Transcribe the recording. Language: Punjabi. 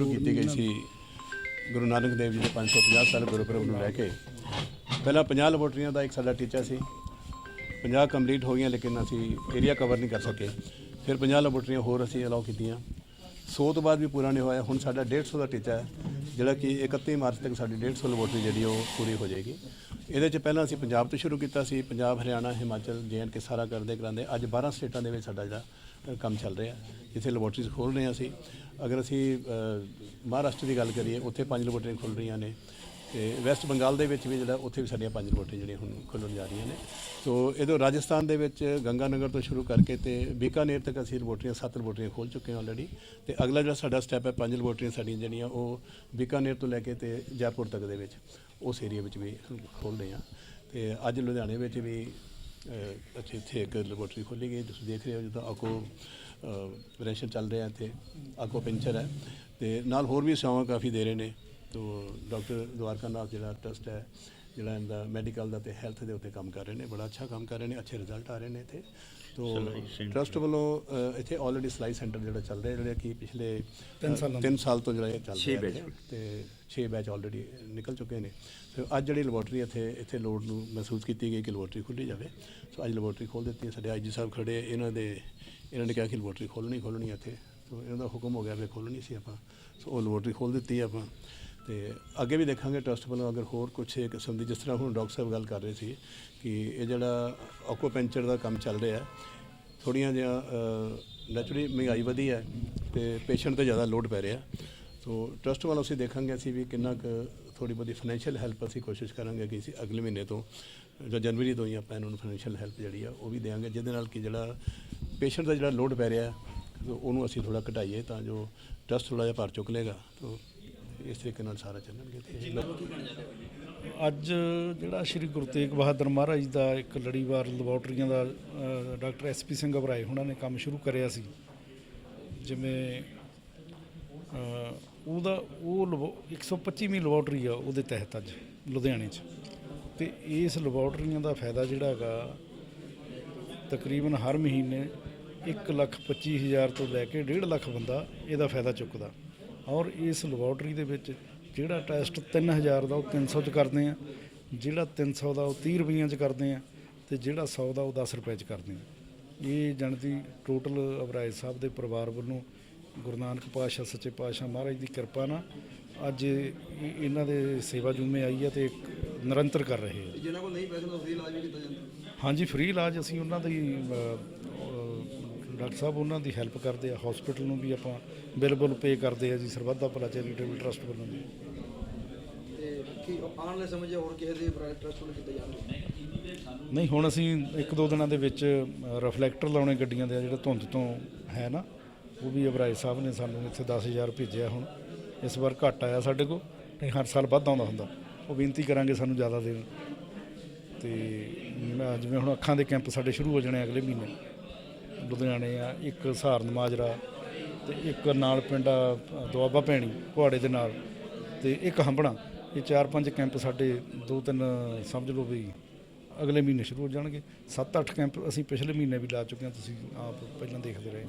ਸ਼ੁਰੂ ਕੀਤੀ ਗਈ ਸੀ। ਗੁਰੂ ਨਾਨਕ ਦੇਵ ਜੀ ਦੇ 550 ਸਾਲ ਗੁਰਪੁਰਬ ਨੂੰ ਲੈ ਕੇ। ਪਹਿਲਾਂ 50 ਲੈਬੋਰਟਰੀਆਂ ਦਾ ਇੱਕ ਸਾਡਾ ਟੀਚਾ ਸੀ। 50 ਕੰਪਲੀਟ ਹੋ ਗਈਆਂ, ਲੇਕਿਨ ਅਸੀਂ ਏਰੀਆ ਕਵਰ ਨਹੀਂ ਕਰ ਸਕੇ। ਫਿਰ 50 ਲੈਬੋਰਟਰੀਆਂ ਹੋਰ ਅਸੀਂ ਅਲਾਉ ਕੀਤੀਆਂ। 100 ਤੋਂ ਬਾਅਦ ਵੀ ਪੂਰਾ ਨਹੀਂ ਹੋਇਆ। ਹੁਣ ਸਾਡਾ 150 ਦਾ ਟੀਚਾ ਹੈ, ਜਿਹੜਾ ਕਿ 31 ਮਾਰਚ ਤੱਕ ਸਾਡੀ 150 ਲੈਬੋਰਟਰੀ ਜਿਹੜੀ ਉਹ ਪੂਰੀ ਹੋ ਜਾਏਗੀ। ਇਹਦੇ ਚ ਪਹਿਲਾਂ ਅਸੀਂ ਪੰਜਾਬ ਤੋਂ ਸ਼ੁਰੂ ਕੀਤਾ ਸੀ। ਪੰਜਾਬ, ਹਰਿਆਣਾ, ਹਿਮਾਚਲ ਕੇ ਸਾਰਾ ਕਰਦੇ ਕਰਾਂਦੇ ਅੱਜ 12 ਸਟੇਟਾਂ ਦੇ ਵਿੱਚ ਸਾਡਾ ਜਿਹੜਾ ਕੰਮ ਚੱਲ ਰਿਹਾ। ਜਿੱਥੇ ਲੈਬੋਰਟਰੀਜ਼ ਖੋਲ ਰਹੇ ਹਾਂ ਅਸੀਂ। ਅਗਰ ਅਸੀਂ ਮਹਾਰਾਸ਼ਟਰ ਦੀ ਗੱਲ ਕਰੀਏ ਉੱਥੇ ਪੰਜ ਲੈਬੋਰਟਰੀਆਂ ਖੁੱਲ ਰਹੀਆਂ ਨੇ ਤੇ ਵੈਸਟ ਬੰਗਾਲ ਦੇ ਵਿੱਚ ਵੀ ਜਿਹੜਾ ਉੱਥੇ ਵੀ ਸਾਡੀਆਂ ਪੰਜ ਲੈਬੋਰਟਰੀਆਂ ਜਿਹੜੀਆਂ ਹੁਣ ਖੁੱਲ੍ਹਣ ਜਾ ਰਹੀਆਂ ਨੇ। ਸੋ ਇਹਦੋਂ ਰਾਜਸਥਾਨ ਦੇ ਵਿੱਚ ਗੰਗਾਨਗਰ ਤੋਂ ਸ਼ੁਰੂ ਕਰਕੇ ਤੇ ਬੀਕਾਨੇਰ ਤੱਕ ਅਸੀਂ ਲੈਬੋਰਟਰੀਆਂ ਸੱਤ ਲੈਬੋਰਟਰੀਆਂ ਖੋਲ ਚੁੱਕੇ ਹਾਂ ਆਲਰੇਡੀ ਤੇ ਅਗਲਾ ਜਿਹੜਾ ਸਾਡਾ ਸਟੈਪ ਹੈ ਪੰਜ ਲੈਬੋਰਟਰੀਆਂ ਸਾਡੀਆਂ ਜਿਹੜੀਆਂ ਉਹ ਬੀਕਾਨੇਰ ਤੋਂ ਲੈ ਕੇ ਤੇ ਜੈਪੁਰ ਤੱਕ ਦੇ ਵਿੱਚ ਉਸ ਏਰੀਆ ਵਿੱਚ ਵੀ ਖੋਲ ਰਹੇ ਹਾਂ। ਤੇ ਅੱਜ ਲੁਧਿਆਣੇ ਵਿੱਚ ਵੀ ਅਹ, ਅੱਛਾ ਇੱਥੇ ਇੱਕ ਲੈਬੋਰਟਰੀ ਖੋਲੀ ਗਈ ਤੁਸੀਂ ਦੇਖ ਰਹੇ ਹੋ ਜਿੱਦਾਂ ਆਕੋ ਰੈਸ਼ਨ ਚੱਲ ਰਿਹਾ ਇੱਥੇ ਆਕੋ ਪੈਂਚਰ ਹੈ ਤੇ ਨਾਲ ਹੋਰ ਵੀ ਸੇਵਾਵਾਂ ਕਾਫੀ ਦੇ ਰਹੇ ਨੇ। ਤੋ, ਡਾਕਟਰ ਦਵਾਰਕਾ ਨਾਥ ਜਿਹੜਾ ਟਰਸਟ ਹੈ ਜਿਹੜਾ ਇਹਦਾ ਮੈਡੀਕਲ ਦਾ ਤੇ ਹੈਲਥ ਦੇ ਉੱਤੇ ਕੰਮ ਕਰ ਰਹੇ ਨੇ ਬੜਾ ਅੱਛਾ ਕੰਮ ਕਰ ਰਹੇ ਨੇ ਅੱਛੇ ਰਿਜ਼ਲਟ ਆ ਰਹੇ ਨੇ ਇੱਥੇ। ਤੋ ਟਰਸਟ ਵੱਲੋਂ ਇੱਥੇ ਆਲਰੇਡੀ ਸਲਾਈ ਸੈਂਟਰ ਜਿਹੜਾ ਚੱਲ ਰਿਹਾ ਜਿਹੜਾ ਕਿ ਪਿਛਲੇ 3 ਸਾਲਾਂ 3 ਸਾਲ ਤੋਂ ਜਿਹੜਾ ਇਹ ਚੱਲ ਰਿਹਾ ਇੱਥੇ ਤੇ 6 ਬੈਚ ਆਲਰੇਡੀ ਨਿਕਲ ਚੁੱਕੇ ਨੇ। ਸੋ ਅੱਜ ਜਿਹੜੀ ਲੈਬੋਰਟਰੀ ਇੱਥੇ ਇੱਥੇ ਲੋੜ ਨੂੰ ਮਹਿਸੂਸ ਕੀਤੀ ਗਈ ਕਿ ਲੈਬੋਰਟਰੀ ਖੁੱਲੀ ਜਾਵੇ। ਸੋ ਅੱਜ ਲੈਬੋਰਟਰੀ ਖੋਲ ਦਿੱਤੀ ਹੈ। ਸਾਡੇ ਆਈਜੀ ਸਾਹਿਬ ਖੜੇ ਇਹਨਾਂ ਦੇ ਇਹਨਾਂ ਨੇ ਕਿਹਾ ਕਿ ਲੈਬੋਰਟਰੀ ਖੋਲਣੀ ਖੋਲਣੀ ਹੈ ਇੱਥੇ। ਸੋ ਇਹਨਾਂ ਦਾ ਹੁਕਮ ਹੋ ਗਿਆ ਵੀ ਖੋਲਣੀ ਸੀ ਆਪਾਂ। ਸੋ ਉਹ ਲੈਬੋਰਟਰੀ ਖੋਲ ਦਿੱਤੀ ਹੈ ਆਪਾਂ। ਤੇ ਅੱਗੇ ਵੀ ਦੇਖਾਂਗੇ ਟਰਸਟ ਵੱਲੋਂ ਅਗਰ ਹੋਰ ਕੁਝ ਇਹ ਕਿਸਮ ਦੀ, ਜਿਸ ਤਰ੍ਹਾਂ ਹੁਣ ਡਾਕਟਰ ਸਾਹਿਬ ਗੱਲ ਕਰ ਰਹੇ ਸੀ ਕਿ ਇਹ ਜਿਹੜਾ ਆਕੂਪੈਂਚਰ ਦਾ ਕੰਮ ਚੱਲ ਰਿਹਾ ਥੋੜੀਆਂ ਜਿਹਾ ਨੈਚੁਰਲੀ ਮਹਿੰਗਾਈ ਵਧੀ ਹੈ ਤੇ ਪੇਸ਼ੈਂਟ ਤੇ ਜ਼ਿਆਦਾ ਲੋਡ ਪੈ ਰਿਹਾ। ਸੋ ਟਰਸਟ ਵੱਲੋਂ ਅਸੀਂ ਦੇਖਾਂਗੇ ਅਸੀਂ ਵੀ ਕਿੰਨਾ ਕੁ ਥੋੜੀ ਬਹੁਤੀ ਫਾਈਨੈਂਸ਼ੀਅਲ ਹੈਲਪ ਅਸੀਂ ਕੋਸ਼ਿਸ਼ ਕਰਾਂਗੇ ਕਿ ਅਸੀਂ ਅਗਲੇ ਮਹੀਨੇ ਤੋਂ, ਜਾਂ ਜਨਵਰੀ ਤੋਂ ਹੀ ਆਪਾਂ ਇਹਨਾਂ ਨੂੰ ਫਾਈਨੈਂਸ਼ੀਅਲ ਹੈਲਪ ਜਿਹੜੀ ਆ, ਉਹ ਵੀ ਦੇਵਾਂਗੇ, ਜਿਹਦੇ ਨਾਲ ਕਿ ਜਿਹੜਾ ਪੇਸ਼ੈਂਟ ਦਾ ਜਿਹੜਾ ਲੋਡ ਪੈ ਰਿਹਾ ਉਹਨੂੰ ਅਸੀਂ ਥੋੜਾ ਘਟਾਈਏ ਤਾਂ ਜੋ ਟਰਸਟ ਥੋੜਾ ਜਿਹਾ ਭਾਰ ਚੁੱਕ ਲੇਗਾ ਤੋ ਇਸ ਤਰੀਕੇ ਨਾਲ ਸਾਰਾ ਚੱਲਣਗੇ ਅੱਜ ਜਿਹੜਾ ਸ੍ਰੀ ਗੁਰੂ ਤੇਗ ਬਹਾਦਰ ਮਹਾਰਾਜ ਦਾ ਇੱਕ ਲੜੀਵਾਰ ਲੈਬੋਰਟਰੀਆਂ ਦਾ ਡਾਕਟਰ ਐਸਪੀ ਸਿੰਘ ਘਬਰਾਏ ਉਹਨਾਂ ਨੇ ਕੰਮ ਸ਼ੁਰੂ ਕਰਿਆ ਸੀ। ਜਿਵੇਂ ਉਹਦਾ ਉਹ ਲਬੋ- 125ਵੀਂ ਲੈਬੋਰਟਰੀ ਆ ਉਹਦੇ ਤਹਿਤ ਅੱਜ ਲੁਧਿਆਣੇ 'ਚ। ਤੇ ਇਸ ਲੈਬੋਰਟਰੀਆਂ ਦਾ ਫਾਇਦਾ ਜਿਹੜਾ ਹੈਗਾ ਤਕਰੀਬਨ ਹਰ ਮਹੀਨੇ 1 ਲੱਖ 25 ਹਜ਼ਾਰ ਤੋਂ ਲੈ ਕੇ 1.5 ਲੱਖ ਬੰਦਾ ਇਹਦਾ ਫਾਇਦਾ ਚੁੱਕਦਾ। ਔਰ ਇਸ ਲੈਬੋਰਟਰੀ ਦੇ ਵਿੱਚ ਜਿਹੜਾ ਟੈਸਟ 3000 ਦਾ ਉਹ 300 ਚ ਕਰਦੇ ਆ ਜਿਹੜਾ 300 ਦਾ ਉਹ 30 ਰੁਪਈਆਂ ਚ ਕਰਦੇ ਆ ਤੇ ਜਿਹੜਾ 100 ਦਾ ਉਹ 10 ਰੁਪਏ ਚ ਕਰਦੇ ਆ। ਇਹ ਜਾਣਦੀ ਟੋਟਲ ਅਬਰਾਏ ਸਾਹਿਬ ਦੇ ਪਰਿਵਾਰ ਵੱਲੋਂ ਗੁਰੂ ਨਾਨਕ ਪਾਤਸ਼ਾਹ ਸੱਚੇ ਪਾਤਸ਼ਾਹ ਮਹਾਰਾਜ ਦੀ ਕਿਰਪਾ ਨਾਲ ਅੱਜ ਇਹ- ਇਹਨਾਂ ਦੇ ਸੇਵਾ ਜੂਮੇ ਆਈ ਹੈ ਤੇ ਨਿਰੰਤਰ ਕਰ ਰਹੇ ਆ। ਜਿਹਨਾਂ ਕੋਲ ਨਹੀਂ ਪੈਸੇ ਤਾਂ ਫ੍ਰੀ ਇਲਾਜ ਵੀ ਕੀਤਾ ਜਾਂਦਾ। ਹਾਂਜੀ ਫ੍ਰੀ ਇਲਾਜ ਅਸੀਂ ਉਹਨਾਂ ਦੀ ਡਾਕਟਰ ਸਾਹਿਬ ਉਹਨਾਂ ਦੀ ਹੈਲਪ ਕਰਦੇ ਆ ਹਸਪੀਟਲ ਨੂੰ ਵੀ ਆਪਾਂ ਬਿੱਲ ਬੁੱਲ ਪੇ ਕਰਦੇ ਆ ਜੀ ਸਰਬੱਤ ਦਾ ਭਲਾ ਚੈਰੀਟੇਬਲ ਟਰਸਟ ਵੱਲੋਂ ਜੀ। ਤੇ ਕੀ ਆਉਣ ਵਾਲੇ ਸਮੇਂ 'ਚ ਹੋਰ ਕਿਸੇ ਦੇ ਟਰਸਟ ਵੱਲੋਂ ਕੀਤਾ ਜਾਣਗੇ? ਨਹੀਂ ਹੁਣ ਅਸੀਂ ਇੱਕ ਦੋ ਦਿਨਾਂ ਦੇ ਵਿੱਚ ਰਿਫਲੈਕਟਰ ਲਾਉਣੇ ਗੱਡੀਆਂ ਦੇ ਆ ਜਿਹੜੇ ਧੁੰਦ ਤੋਂ ਹੈ ਨਾ ਉਹ ਵੀ ਅਬਰਾਏ ਸਾਹਿਬ ਨੇ ਸਾਨੂੰ ਇੱਥੇ 10000 ਭੇਜਿਆ ਹੁਣ। ਇਸ ਵਾਰ ਘੱਟ ਆਇਆ ਸਾਡੇ ਕੋਲ ਨਹੀਂ ਹਰ ਸਾਲ ਵੱਧ ਆਉਂਦਾ ਹੁੰਦਾ। ਉਹ ਬੇਨਤੀ ਕਰਾਂਗੇ ਸਾਨੂੰ ਜ਼ਿਆਦਾ ਦੇਣ। ਤੇ ਜਿਵੇਂ ਹੁਣ ਅੱਖਾਂ ਦੇ ਕੈਂਪ ਸਾਡੇ ਸ਼ੁਰੂ ਹੋ ਜਾਣੇ ਅਗਲੇ ਮਹੀਨੇ। ਲੁਧਿਆਣੇ ਆ ਇੱਕ ਸਹਾਰਨ ਮਾਜਰਾ ਤੇ ਇੱਕ ਨਾਲ ਪਿੰਡ ਆ, ਦੁਆਬਾ ਭੈਣੀ ਕੁਹਾੜੇ ਦੇ ਨਾਲ ਤੇ ਇੱਕ ਹੰਬਣਾ। ਇਹ ਚਾਰ ਪੰਜ ਕੈਂਪ ਸਾਡੇ ਦੋ ਤਿੰਨ ਸਮਝ ਲਓ ਵੀ ਅਗਲੇ ਮਹੀਨੇ ਸ਼ੁਰੂ ਹੋ ਜਾਣਗੇ। 7-8 ਕੈਂਪ ਅਸੀਂ ਪਿਛਲੇ ਮਹੀਨੇ ਵੀ ਲਾ ਚੁੱਕੇ ਹਾਂ ਤੁਸੀਂ ਆਪ ਪਹਿਲਾਂ ਦੇਖਦੇ ਰਹੇ।